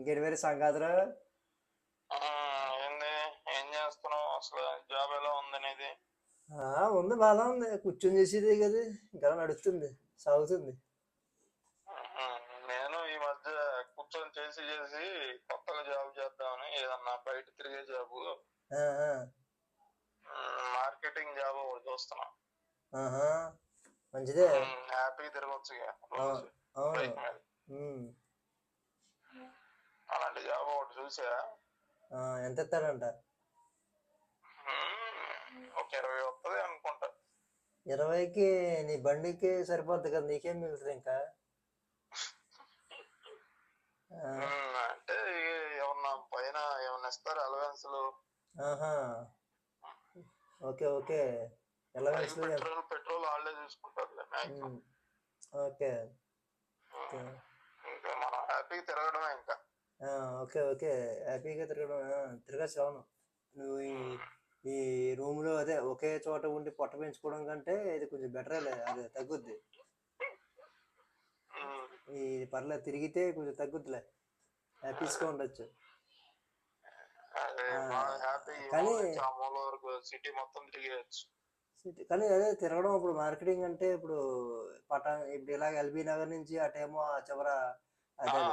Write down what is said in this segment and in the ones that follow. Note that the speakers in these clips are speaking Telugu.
ఇంకేంటి మరి సంగతులు? ఆ, ఏంది? ఏం చేస్తున్నావు? అసలు జాబ్ ఎలా ఉంది అనేది ఆ, ఉంది బాగా ఉంది. కూర్చొని చేసేది కదా. ఇంకా నడుస్తుంది సాగుతుంది. నేను ఈ మధ్య కూర్చొని చేసి చేసి కొత్తగా జాబ్ చేద్దామని ఏదన్నా బయట తిరిగే జాబ్. మార్కెటింగ్ జాబ్ ఒకటి చూస్తున్నా. మంచిదే. హ్యాపీగా తిరగచ్చు అవును. అలాంటి జాబ్ ఒకటి చూసా ఎంత ఉమ్, ఒక ఇరవై వస్తుంది అనుకుంటా. ఇరవైకి నీ బండికి సరిపోద్ది కదా నీకేం మిగులుతుంది ఇంకా? అంటే ఏమన్నా పైన ఏమన్నా ఇస్తారు అలవెన్స్లు ఆహా. Okay okay. తెలుసు పెట్రోల్ పెట్రోల్ వాళ్ళే మ్యాక్సిమం ఓకే. ఓకే ఇంకా మనం హ్యాపీగా తిరగడమే ఇంకా. Okay okay. హ్యాపీగా తిరగడం తిరగచ్చు అవును నువ్వు ఈ ఈ రూమ్లో అదే ఒకే చోట ఉండి పొట్ట పెంచుకోవడం కంటే ఇది కొంచెం బెటరేలే అదే తగ్గుద్ది. ఈ పర్లేదు తిరిగితే కొంచెం తగ్గుద్దిలే. హ్యాపీస్గా ఉండొచ్చు. కానీ- సిటీ మొత్తం తిరిగేయచ్చు. సిటీ కానీ అదే తిరగడం ఇప్పుడు మార్కెటింగ్ అంటే ఇప్పుడు పటా ఇప్పుడు ఇలాగ ఎల్బీ నగర్ నుంచి అటేమో ఆ చివర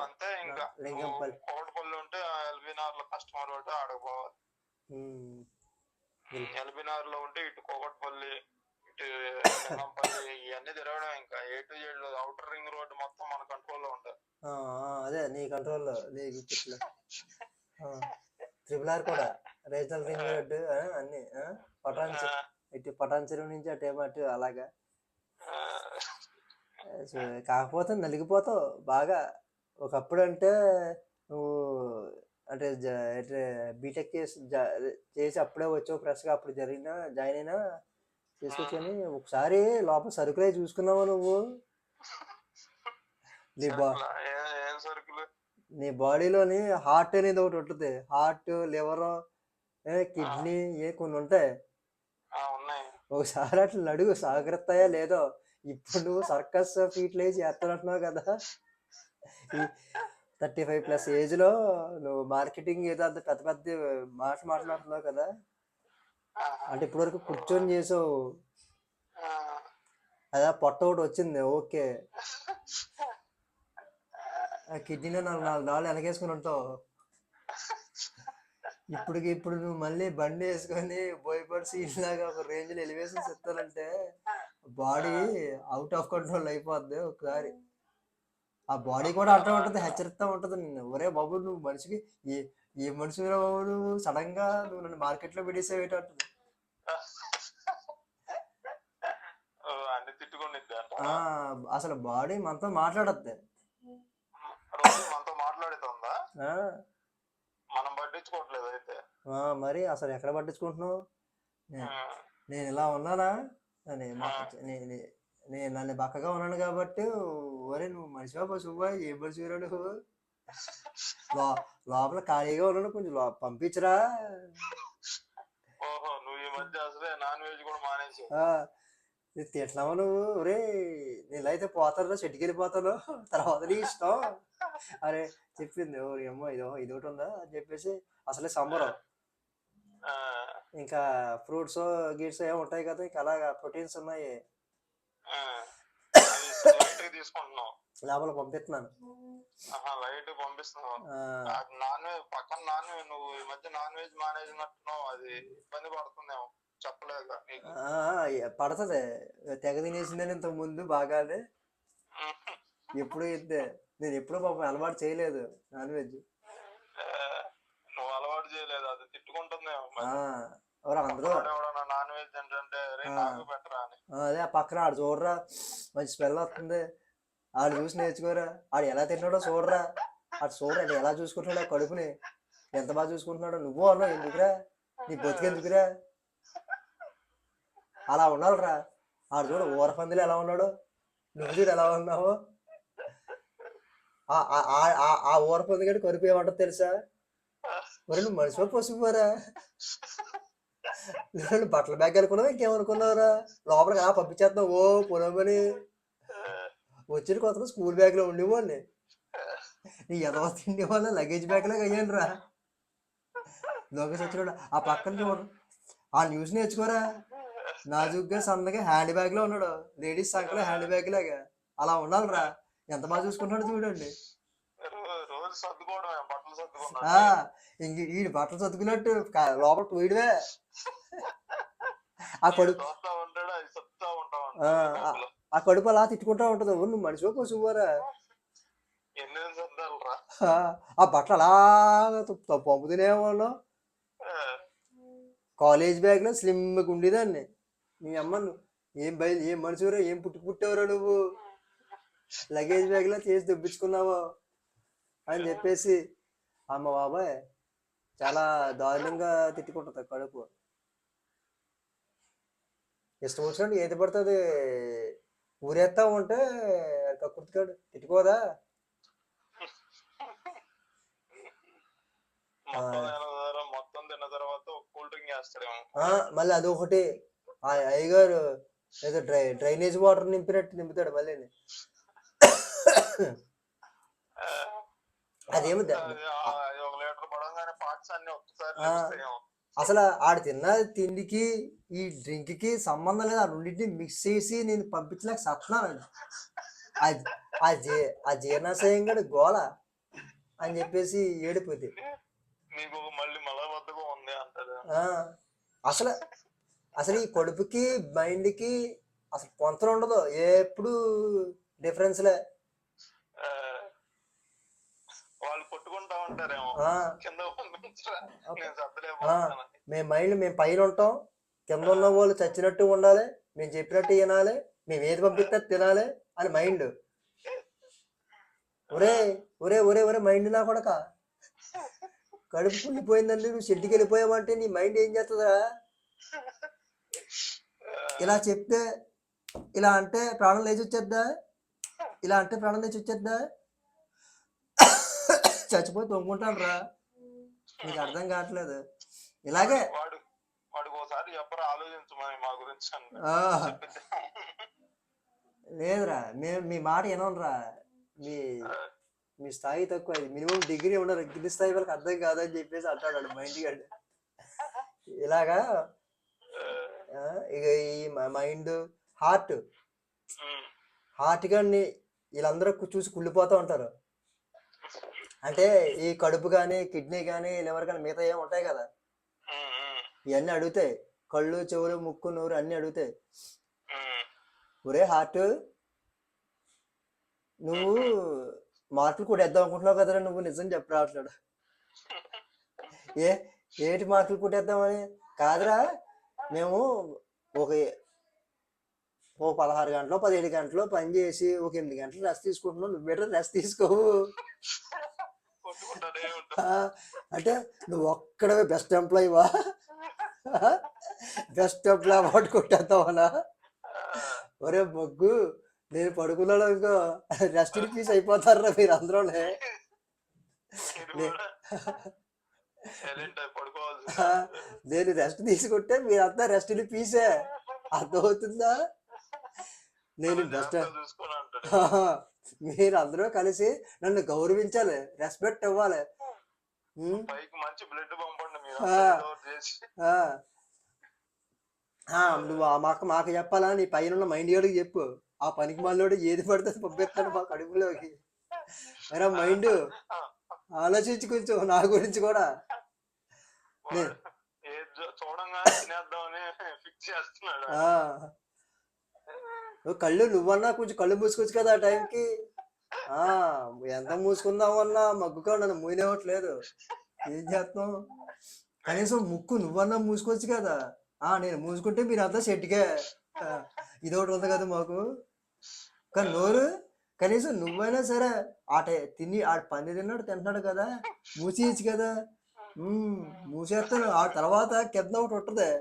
అంతే ఇంకా. కోటపల్లి ఉంటే ఎల్బీనార్లో కస్టమర్ ఉంటే ఆడకపోవాలి ఎల్బీనార్లో ఉంటే ఇటు కోకట్పల్లి ఇటు లింగంపల్లి ఇవన్నీ తిరగడం ఇంకా. A to Z outer ring road మొత్తం మన కంట్రోల్లో ఉంటుంది. ఆ, అదే నీ కంట్రోల్లో. నీ గిట్ల ట్రిపుల్ ఆర్ కూడా. రీజనల్ రింగ్ రోడ్ అన్ని ఆ, పటాన్ ఇటు పటాన్ చెరువు నుంచి అటు అలాగా. సో, కాకపోతే నలిగిపోతావు. బాగా ఒకప్పుడు అంటే నువ్వు అంటే బీటెక్ చేసి చేసి అప్పుడే వచ్చావు ఫ్రెష్గా అప్పుడు జరిగిన జాయిన్ అయినా తీసుకొచ్చుకొని ఒకసారి లోపల సరుకులే చూసుకున్నావు నువ్వు? నీ బా నీ బాడీలోని హార్ట్ అనేది ఒకటి ఉంటుంది. హార్ట్ లివర్ కిడ్నీ ఏ కొన్ని ఉంటాయి. ఒకసారి అట్లా అడుగు సాగరతాయా లేదో. ఇప్పుడు నువ్వు సర్కస్ ఫీట్లు వేసి చేస్తానంటున్నావు కదా. థర్టీ ఫైవ్ ప్లస్ ఏజ్లో నువ్వు మార్కెటింగ్ ఏదో అంత పెద్ద పెద్ద మాట మాట్లాడుతున్నావు కదా. అంటే ఇప్పటివరకు కూర్చొని చేసావు. అదా పొట్ట ఒకటి వచ్చింది ఓకే. కిడ్నీలో నాలుగు నాలుగు నాలుగు వెనకేసుకుని ఉంటావు. ఇప్పటికి ఇప్పుడు నువ్వు మళ్ళీ బండి వేసుకొని బోయపడి సీన్ లాగా ఒక రేంజ్లో ఎలివేషన్స్ ఇస్తానంటే బాడీ అవుట్ ఆఫ్ కంట్రోల్ అయిపోద్ది ఒకసారి. ఆ బాడీ కూడా అట్లా ఉంటుంది హెచ్చరిస్తా ఉంటుంది నిన్ను ఒరే బాబు నువ్వు మనిషికి ఏ ఏ మనిషి బాబు నువ్వు సడన్గా నువ్వు నన్ను మార్కెట్లో పెట్టేసేవేటంటుంది ఓ, అన్ని తిట్టుకుండిద్ది అంట. ఆ అసలు బాడీ మనతో మాట్లాడద్ది. మనం పట్టించుకోవట్లేదు అయితే. మరి అసలు ఎక్కడ పట్టించుకుంటున్నావు? నేను ఇలా ఉన్నానా? నేను నన్ను బక్కగా ఉన్నాను కాబట్టి ఒరే నువ్వు మనిషివా పశువువా ఏ లో- లోపల ఖాళీగా ఉన్నాను కొంచెం పంపించరా ఓహో నువ్వు ఈ మధ్య అసలే నాన్ వెజ్ కూడా ఇది తింటున్నావా నువ్వు ఒరే నేను అయితే పోతాను చెట్టుకి వెళ్ళిపోతాను తర్వాత నీ ఇష్టం అరే చెప్పింది అమ్మో ఇదో ఇది ఒకటి ఉందా అని చెప్పేసి అసలే సంబరం ఇంకా ఫ్రూట్స్ గిట్స్ ఏమి ఉంటాయి కదా ఇంకా అలాగా ప్రోటీన్స్ ఉన్నాయి తీసుకుంటున్నావు. లోపల పంపిస్తున్నాను. లైట్ పంపిస్తున్నావు? నాన్ వెజ్ పక్కన నాన్ వెజ్ నువ్వు ఈ మధ్య నాన్ వెజ్ మానేసినట్టున్నావు అది ఇబ్బంది పడుతుందేమో ఆ, పడుతుంది. తెగ తినేసిందని ఇంతకు ముందు బాగానే. ఎప్పుడు ఇద్దే. నేను ఎప్పుడు పాపం అలవాటు చేయలేదు నాన్ వెజ్. నువ్వు అలవాటు చేయలేదు అది తిట్టుకుంటుందేమో ఎవరు అందరూ. నాన్ వెజ్ ఏంటంటే అదే పక్కన ఆడు చూడరా మంచి స్మెల్ వస్తుంది. ఆడు చూసి నేర్చుకోరా. ఆడు ఎలా తింటాడో చూడరా. ఆడు చూడరా ఎలా చూసుకుంటున్నాడో ఆ కడుపుని. ఎంత బాగా చూసుకుంటున్నాడో నువ్వు అన్నావు ఎందుకురా? నీ బతికెందుకురా అలా ఉండాలిరా. ఆడు చూడు ఊర ఎలా ఉన్నాడు. నువ్వు చూడు ఎలా ఉన్నావు. ఆ- ఆ- ఆ- కడుపు ఏమంటో తెలుసా? మరి నువ్వు మనిషిలో పసుపురా బట్టల బ్యాగ్ అనుకున్నావు ఇంకేమనుకున్నావురా? లోపలికి ఆ పంపించేస్తున్నావు ఓ పొలమని వచ్చిన కొత్తలో స్కూల్ బ్యాగ్లో ఉండేవాడిని. నీ ఎదవ తిండి వల్ల లగేజ్ బ్యాగ్ లాగా అయ్యాను రా లోకేష్ వచ్చినాడు ఆ పక్కన చూడు. ఆ న్యూస్ నేర్చుకోరా? నాజుగ్గా సన్నగా హ్యాండ్ బ్యాగ్లో ఉన్నాడు. లేడీస్ సంకలో హ్యాండ్ బ్యాగ్ లాగా అలా ఉండాలిరా. ఎంత బాగా చూసుకుంటాడు చూడండి. ఇంక ఈ బట్టలు చదువుకున్నట్టు కా- లోపల పోయడమే ఆ కడుపు ఆ, కడుపు అలా తిట్టుకుంటా ఉంటది. "ఓ, నువ్వు మనిషివో పశువురా ఆ బట్టలు అలాగా త- పంపుతూనే ఉన్నావు కాలేజ్ బ్యాగ్లో స్లిమ్గా ఉండేదాన్ని నీ అమ్మ ఏం బయలు ఏం మనిషివరా ఏం పుట్టి పుట్టావురా నువ్వు? లగేజ్ బ్యాగ్లో చేసి దొబ్బించుకున్నావు? అని చెప్పేసి అమ్మ బాబాయ్ చాలా దారుణంగా తిట్టుకుంటుంది కడుపు ఇష్టం వచ్చినట్టు ఏది పడుతుంది ఊరేస్తా ఉంటే కక్కుర్తికాడు తిట్టుకోదా? మళ్ళీ అదొకటి ఆ అయ్యగారు ఏదో డ్రై డ్రైనేజ్ వాటర్ నింపినట్టు నింపుతాడు మళ్ళీ అదేమో అసలు ఆడు తిన్న తిండికి ఈ డ్రింక్కి సంబంధం లేదు. ఆ రెండింటిని మిక్స్ చేసి నేను పంపించలేక సత్తున్నాను ఆ- ఆ జీ ఆ జీర్ణాశయం గడు గోల అని చెప్పేసి ఏడిపోతే. అసలు అసలు ఈ కడుపుకి మైండ్కి అసలు పొంతలు ఉండదు. ఎప్పుడు డిఫరెన్స్లే వాళ్ళు కొట్టుకుంటా ఉంటారేమో. కింద మేము మైండ్ మేము పైన ఉంటాం. కింద ఉన్న వాళ్ళు చచ్చినట్టు ఉండాలి. మేము చెప్పినట్టు వినాలి. మేము ఏది పంపిస్తే తినాలి అని మైండ్. ఒరే ఒరే ఒరే ఒరే మైండ్ నా కొడక. కడుపు కుళ్ళిపోయిందండి నువ్వు షెడ్కి వెళ్ళిపోయావంటే నీ మైండ్ ఏం చేస్తుందా ఇలా చెప్తే ఇలా అంటే ప్రాణం లేచి వచ్చేద్దా? ఇలా అంటే ప్రాణం లేచి వచ్చేద్దా? చచ్చిపోయి తొంగుంటాను రా నీకు అర్థం కావట్లేదు. ఇలాగే వాడు వాడికి ఒకసారి చెప్పరా ఆలోచించమని మా గురించి అన్నాడు. ఆ, చెప్పిద్దాం. లేదురా మేము మీ మాట వినరా మీ మీ స్థాయి తక్కువ మినిమం డిగ్రీ ఉండరు కింది స్థాయి వాళ్ళకి అర్థం కాదని చెప్పేసి అంటాడు మైండ్ గడ్ ఇలాగా ఇక ఈ మైండ్ హార్ట్. హార్ట్ గాని వీళ్ళందరూ చూసి కుళ్ళిపోతూ ఉంటారు. అంటే ఈ కడుపు కానీ కిడ్నీ కానీ లివర్ కానీ మిగతా ఏమి ఉంటాయి కదా? ఇవన్నీ అడుగుతాయి. కళ్ళు చెవులు ముక్కు నోరు అన్నీ అడుగుతాయి. ఒరే హార్ట్ నువ్వు మార్కులు కూడా వేద్దాం అనుకుంటున్నావు కదరా నువ్వు? నిజం చెప్పరా అంటున్నాడు. ఏ ఏటి మార్కులు కొట్టేద్దామని? కాదురా మేము ఒక ఓ పదహారు గంటలు పదిహేడు గంటలు పని చేసి ఒక ఎనిమిది గంటలు రెస్ట్ తీసుకుంటున్నావు నువ్వు బెటర్ రెస్ట్ తీసుకోవు అంటే నువ్వు ఒక్కడవే బెస్ట్ ఎంప్లాయీవా బెస్ట్ ఎంప్లాయ్ అవార్డు కొట్టేద్దామనా ఒరే బొగ్గు నేను పడుకున్నాడు అనుకో రెస్ట్ పీస్ అయిపోతారా మీరు అందరూనే. నేను రెస్ట్ తీసుకుంటే మీరంతా రెస్ట్ పీసే అర్థమవుతుందా? నేను బెస్ట్ మీరు అందరూ కలిసి నన్ను గౌరవించాలి రెస్పెక్ట్ ఇవ్వాలి పైకి మంచి బ్లడ్ పంపండి మీరు నువ్వు మాకు మాకు చెప్పాలా? నీ పైన ఉన్న మైండ్ గాడికి చెప్పు. ఆ పనికి మనలోడు ఏది పడితే పంపిస్తాడు మా కడుపులోకి మరి మైండ్ ఆలోచించి కొంచెం నా గురించి కూడా. వాడు ఏది చూ- చూడంగానే తినేద్దామని ఫిక్స్ చేస్తున్నాడు నువ్వు కళ్ళు నువ్వన్నా కొంచెం కళ్ళు మూసుకోవచ్చు కదా ఆ టైంకి. ఆ ఎంత మూసుకుందామన్నా మగ్గుగా నన్ను మూయనివ్వట్లేదు. ఏం చేస్తాం? కనీసం ముక్కు నువ్వన్నా మూసుకోవచ్చు కదా. ఆ నేను మూసుకుంటే మీరు అంతా షెట్కే ఇది ఒకటి ఉంది కదా మాకు. కానీ నోరు కనీసం నువ్వైనా సరే ఆట తిని ఆ పంది తిన్నాడు తింటున్నాడు కదా. మూసేయచ్చు కదా. మూసేస్తాను. ఆ తర్వాత కింద ఒకటి ఉంటుంది.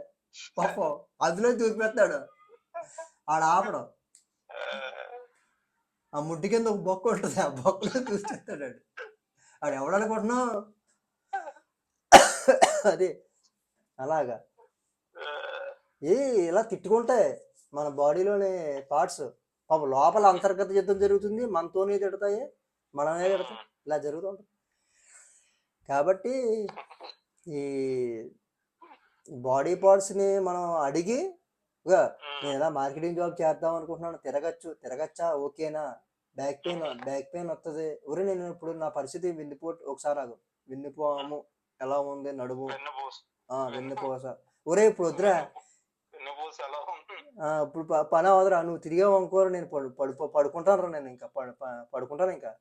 పాపం అందులో దూకిపెడతాడు. ఆడ ఆపడం. ఆ ముడ్డి కింద ఒక బొక్క ఉంటుంది ఆ బొక్కలో చూసేస్తాడు ఆడు ఎవడనుకుంటున్నావు అది అలాగా. ఏ ఇలా తిట్టుకుంటాయి మన బాడీలోని పార్ట్స్ పాప లోపల అంతర్గత యుద్ధం జరుగుతుంది మనతోనే తిడతాయి మనమే తిడతాయి ఇలా జరుగుతూ ఉంటుంది. కాబట్టి ఈ బాడీ పార్ట్స్ని మనం అడిగి నేను ఇలా మార్కెటింగ్ జాబ్ చేద్దాం అనుకుంటున్నాను తిరగచ్చు తిరగచ్చా ఓకేనా? బ్యాక్ పెయిన్ బ్యాక్ పెయిన్ వస్తుంది ఒరే నేను ఇప్పుడు నా పరిస్థితి వెన్నుపోటు ఒకసారి ఆగు. వెన్నుపోము ఎలా ఉంది నడుము? వెన్నుపోస. ఒరే ఇప్పుడు వద్దురా. ఇప్పుడు పని అవదురా నువ్వు తిరిగే అనుకోరు నేను పడు పడు పడుకుంటాను రా నేను ఇంకా. పడుకుంటాను ఇంకా?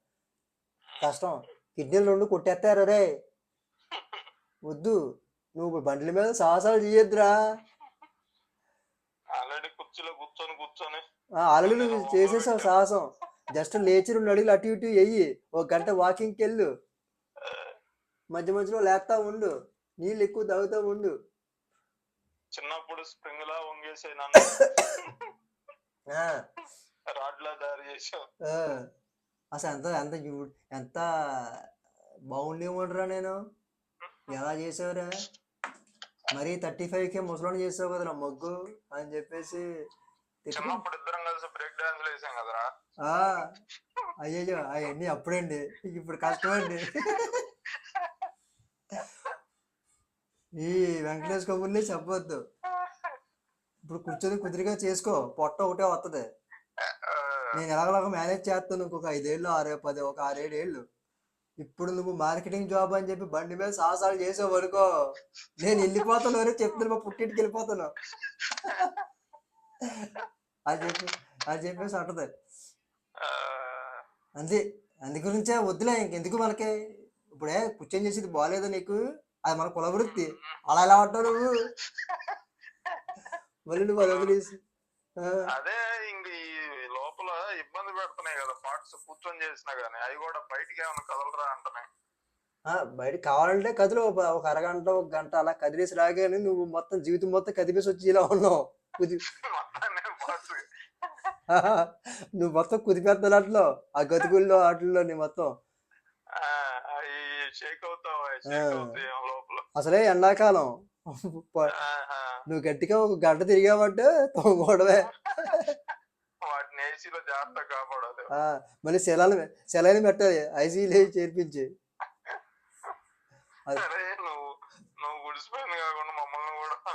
కష్టం. కిడ్నీలు రెండు కొట్టేస్తారు రే వద్దు. నువ్వు ఇప్పుడు బండ్ల మీద సాహసాలు చేయొద్దురా. ఆల్రెడీ కుర్చీలో కూర్చొని కూర్చొని. ఆల్రెడీ నువ్వు చేసేసావు సాహసం. జస్ట్ లేచి రెండు అడుగులు అటు ఇటు వెయ్యి ఒక గంట వాకింగ్కి వెళ్ళు మధ్య మధ్యలో లేస్తా ఉండు. నీళ్ళు ఎక్కువ తాగుతూ ఉండు. చిన్నప్పుడు స్ప్రింగ్ లా వంగేసే నన్ను. ఆ, రాడ్ లా తయారు చేసావు. అసలు ఎంత ఎంత ఎంత బాగుండేమోనరా నేను. ఎలా చేసావురా మరీ థర్టీ ఫైవ్కే ముసలోని చేసావు కదరా మొగ్గు అని చెప్పేసి. చిన్నప్పుడు ఇద్దరం కలిసి బ్రేక్ డాన్స్ వేసాం కదరా. ఆ, అయ్యయ్యో అవన్నీ అప్పుడండి. ఇప్పుడు కష్టమండి. ఈ వెంకటేష్ కబుర్ని చెప్పొద్దు. ఇప్పుడు కూర్చొని కుదిరిగా చేసుకో పొట్ట ఒకటే వస్తుంది నేను ఎలాగలాగా మేనేజ్ చేస్తాను ఇంకొక ఐదేళ్ళు ఆరు పది ఒక ఆరేడు ఏళ్ళు ఇప్పుడు నువ్వు మార్కెటింగ్ జాబ్ అని చెప్పి బండి మీద సాహసాలు చేసావు అనుకో నేను వెళ్ళిపోతాను అని చెప్తాను మా పుట్టింటికి వెళ్ళిపోతాను. అది చెప్పి అది చెప్పేసి అంటది. అంతే అందు గురించే వద్దులే ఇంకెందుకు మనకి? ఇప్పుడే కూర్చొని చేసేది బాగాలేదు నీకు అది మన కుల వృత్తి అలా ఎలా అంటావు నువ్వు? మళ్ళీ నువ్వు అది వదిలేసి. అదే లోపల ఇబ్బంది పెడుతున్నాయి కదా పార్ట్స్ కూర్చొని చేసినా గానీ అవి కూడా బయటికి ఏమైనా కదలరా అంటున్నాయి ఆ, బయట కావాలంటే కదిలో ఒక అరగంట ఒక గంట అలా కదిలేసి రాగానే నువ్వు మొత్తం జీవితం మొత్తం కదిపేసి వచ్చి ఇలా ఉన్నావు. నువ్వు మొత్తం కుదిపేస్తున్నట్లు ఆ గతుకుల్లో వాటిల్లో నీ మొత్తం. అసలే ఎండాకాలం. నువ్వు గట్టిగా ఒక గంట తిరిగావంటే ఆ, మళ్ళీ సెలైన్ సెలైన్ పెట్టాలి. ఐసీలే చేర్పించి.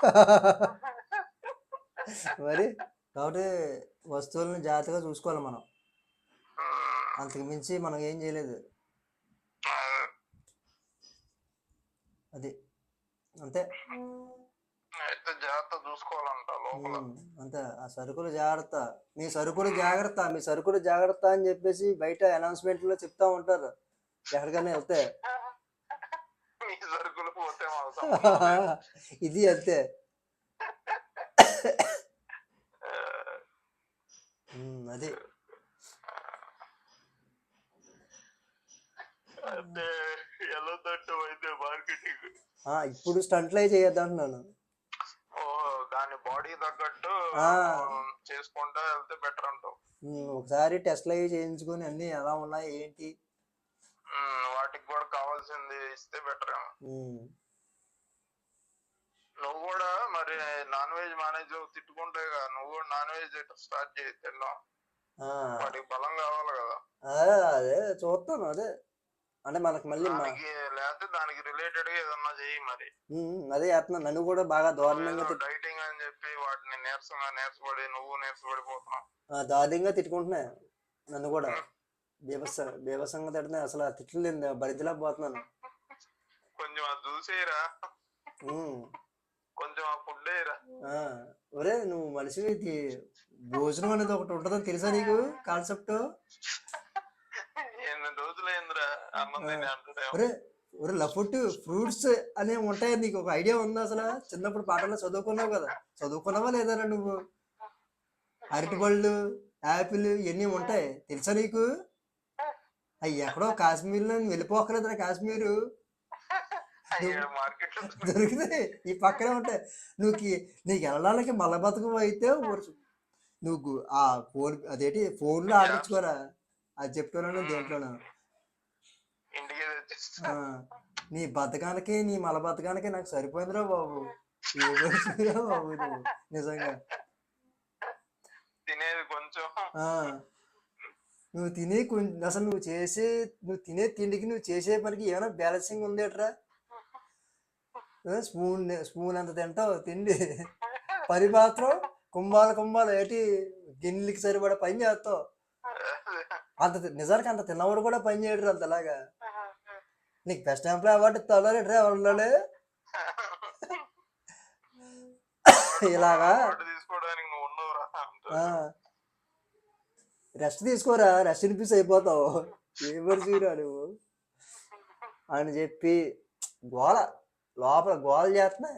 మరి? కాబట్టి వస్తువులను జాగ్రత్తగా చూసుకోవాలి మనం. అంతకు మించి మనం ఏం చేయలేదు. అది. అంతే. అయితే జాగ్రత్త చూసుకోవాలంట లోపల. ఉమ్, అంతే. ఆ సరుకులు జాగ్రత్త. మీ సరుకులు జాగ్రత్త. మీ సరుకులు జాగ్రత్త అని చెప్పేసి బయట announcement లో చెప్తా ఉంటారు. ఎక్కడికైనా వెళ్తే. ఇది అంతే ఆ, ఉమ్, అది అంటే ఎలా తట్టు అయితే మార్కెటింగ్ ఆ, ఇప్పుడు స్టంట్లే చేయొద్దు అంటున్నాను ఓ దాని బాడీ తగ్గట్టు చేసుకుంటా వెళ్తే బెటర్ అంటావు. ఒకసారి టెస్ట్లు అవి చేయించుకొని అన్ని ఎలా ఉన్నాయి ఏంటి? వాటికి కూడా కావాల్సింది ఇస్తే బెటర్ నువ్వు కూడా మరి నాన్ వెజ్ మేనేజ్ తిట్టుకుంటే కదా నువ్వు కూడా నాన్ వెజ్ స్టార్ట్ చేయి తిన్నాం వాటికి బలం కావాలి కదా. అదే అదే చూస్తాను అదే. అంటే మనకి మళ్ళీ లేకపోతే దానికి రిలేటెడ్గా ఏదన్నా చెయ్యి మరి. అదే చేస్తున్నాను నన్ను కూడా బాగా దారుణంగా డైటింగ్ అని చెప్పి వాటిని నీరసంగా నీరసపడి నువ్వు నీరసపడిపోతున్నావు. దారుణంగా తిట్టుకుంటున్నా నన్ను కూడా. బీభత్స బీభత్సంగా తిడుతున్నాయి అసలు ఆ తిట్లు బరిదిలా పోతున్నాను. కొంచెం అది చూసేయరా. కొంచెం ఆ ఫుడ్ ఒరే నువ్వు మనిషివి ఇది భోజనం అనేది ఒకటి ఉంటుందని తెలుసా నీకు? కాన్సెప్ట్? ఎన్ని రోజులైందిరా అన్నం తిని అంటాడేమో ఒరే ఒరే లఫుట్ ఫ్రూట్స్ అనేవి ఉంటాయి నీకు ఒక ఐడియా ఉందా అసలు? చిన్నప్పుడు పాటల్లో చదువుకున్నావు కదా చదువుకున్నావా లేదరా నువ్వు? అరటిపళ్ళు యాపిల్ ఇవన్నీ ఉంటాయి తెలుసా నీకు? అవి ఎక్కడో కాశ్మీర్లో వెళ్ళిపోకలేదురా కాశ్మీరు. అయ్యాడు మార్కెట్లో దొరికితే ఈ పక్కనే ఉంటాయి. నువ్వు నీకు వెళ్ళడానికి మల బతుకు అయితే నువ్వు ఆ ఫోన్ అదేంటి ఫోన్లో ఆర్డర్ ఇచ్చుకోరా? అది చెప్తున్నాను దేంట్లోనూ. నీ బతకానికి నీ మల బతకానికి నాకు సరిపోయిందిరా బాబు. బాబు నిజంగా. తినేది కొంచెం. నువ్వు తినే కొంచెం అసలు నువ్వు చేసే నువ్వు తినే తిండికి నువ్వు చేసే పనికి ఏమైనా బ్యాలెన్సింగ్ ఉందేట్రా స్పూన్ స్పూన్ అంత తింటావు తిండి? పని మాత్రం కుంభాల కుంభాలు ఏంటి గిన్నెలకి సరిపడా పని చేస్తావు. అంత నిజానికి అంత తిన్నవాడు కూడా పని చేయడు అంతలాగా నీకు బెస్ట్ ఎంప్లాయ్ అవార్డు ఇస్తాడు రేట్రా ఎవరు ఇలాగా. రెస్ట్ తీసుకోరా? రెస్ట్ ఇన్పీస్ అయిపోతావు. ఏ మనిషిరా నువ్వు అని చెప్పి గోల. లోపల గోల చేస్తున్నా.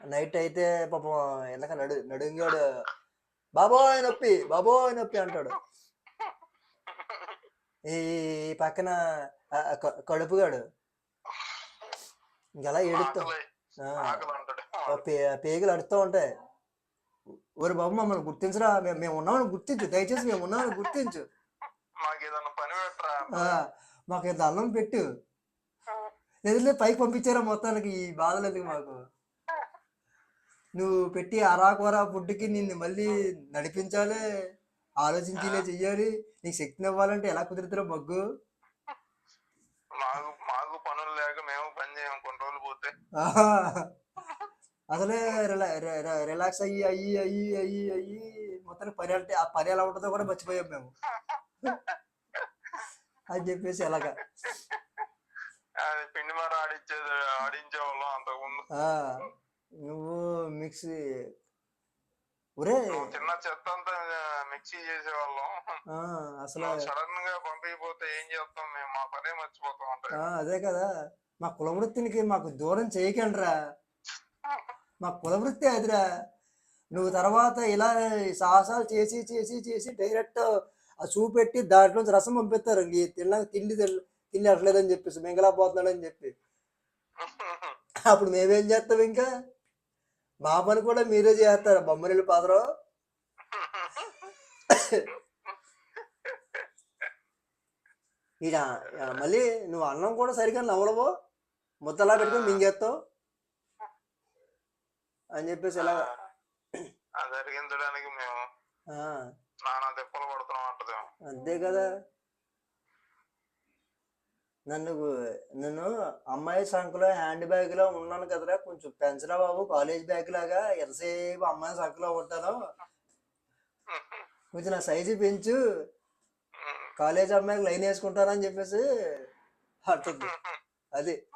నైట్ అయితే పాపం వెనక నడు నడుంగాడు బాబోయ్ నొప్పి బాబోయ్ నొప్పి అంటాడు. ఈ పక్కన కడుపుగాడు. ఇంకెలా పే- పేగులు అడుతూ ఉంటాయి. ఒరే బాబు మమ్మల్ని గుర్తించరా? మేము ఉన్నామని గుర్తించు. దయచేసి మేము ఉన్నామని గుర్తించు. మాకు ఇంత అన్నం పెట్టు. లేదంటే పైకి పంపించారా మొత్తానికి? ఈ బాధలు ఎందుకు మాకు? నువ్వు పెట్టి అరాకొరా ఫుడ్కి నిన్ను మళ్ళీ నడిపించాలి. ఆలోచించేలే చెయ్యాలి. నీకు శక్తిని ఇవ్వాలంటే ఎలా కుదురుతారో మగ్గు. మాకు మాకు పనులు లేక మేము పని చేయము. కొన్ని రోజులు పోతే. అసలే రిలాక్స్ అయ్యి అయ్యి అయ్యి అయ్యి అయ్యి మొత్తం పని అంటే ఆ పని ఎలా ఉంటుందో కూడా మర్చిపోయాం మేము. అని చెప్పేసి ఎలాగా. అది పిండి మర ఆడించేది ఆడించే వాళ్ళం అంతకుముందు. నువ్వు మిక్సీ ఒరే తిన్న చెత్త అంతా మిక్సీ చేసేవాళ్ళం. ఆ, అసలు సడన్గా పంపించకపోతే ఏం చేస్తాం మేము? మా పనే మర్చిపోతాం అంటే అదే కదా. మా కులవృత్తినికి మాకు దూరం చేయకండిరా. మా కులవృత్తి అదిరా. నువ్వు తర్వాత ఇలా సాహసాలు చేసి చేసి చేసి డైరెక్ట్ ఆ చూపెట్టి దాంట్లోంచి రసం పంపిస్తారు. ఈ తిన్న తిండి తిండి అట్లేదని చెప్పేసి మింగలాపోతున్నాడని చెప్పి. అప్పుడు మేమేం చేస్తాం ఇంకా? మా పని కూడా మీరే చేస్తారు? బొమ్మరిల్లు పాత్రం ఇక మళ్ళీ నువ్వు అన్నం కూడా సరిగ్గా నవ్వలవు? ముద్దలా పెట్టుకొని మింగేస్తావు? అని చెప్పేసి జరిగించడానికి మేము ఆ, నానా దెబ్బలు పడుతున్నాం అంటది అంతే కదా. నన్ను నన్ను అమ్మాయి సంఖలో హ్యాండ్ బ్యాగ్లో ఉన్నాను కదరా కొంచెం పెంచరా బాబు కాలేజ్ బ్యాగ్ లాగా ఎంతసేపు అమ్మాయి సంఖలో ఉంటాను. కొంచెం నా సైజు పెంచు. కాలేజ్ అమ్మాయికి లైన్ వేసుకుంటారని చెప్పేసి అంటుంది. అది.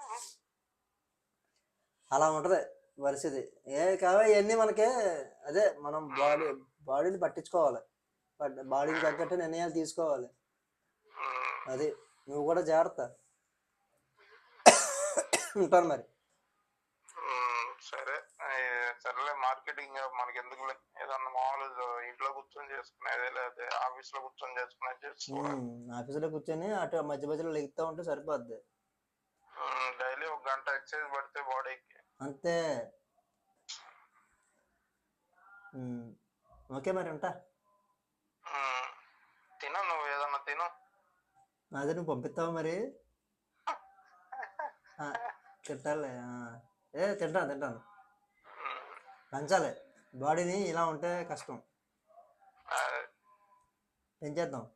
అలా ఉంటది పరిస్థితి. ఏ కావా ఇవన్నీ మనకే అదే మనం బాడీ బాడీని పట్టించుకోవాలి. బట్ బాడీకి తగ్గట్టు నిర్ణయాలు తీసుకోవాలి. అది. నువ్వు కూడా జాగ్రత్త. ఉంటాను మరి. సరే. సరేలే మార్కెటింగ్ మనకి ఎందుకులే ఏదన్నా మామూలు ఇంట్లో కూర్చొని చేసుకునేది లేదా ఆఫీస్లో కూర్చొని చేసుకునేది చేసుకోవాలి. ఉమ్, ఆఫీసులో కూర్చొని అటు మధ్య మధ్యలో లెగుతూ ఉంటే సరిపోద్ది. డైలీ ఒక గంట ఎక్సర్సైజ్ పడితే బాడీకి. అంతే. ఓకే మరి ఉంటా. తిను నువ్వు ఏదన్నా తిను. అదే నువ్వు పంపిస్తావా మరి? ఆ. ఏ తింటాను తింటాను. పెంచాలి బాడీని ఇలా ఉంటే కష్టం. ఆ, ఏం చేద్దాం?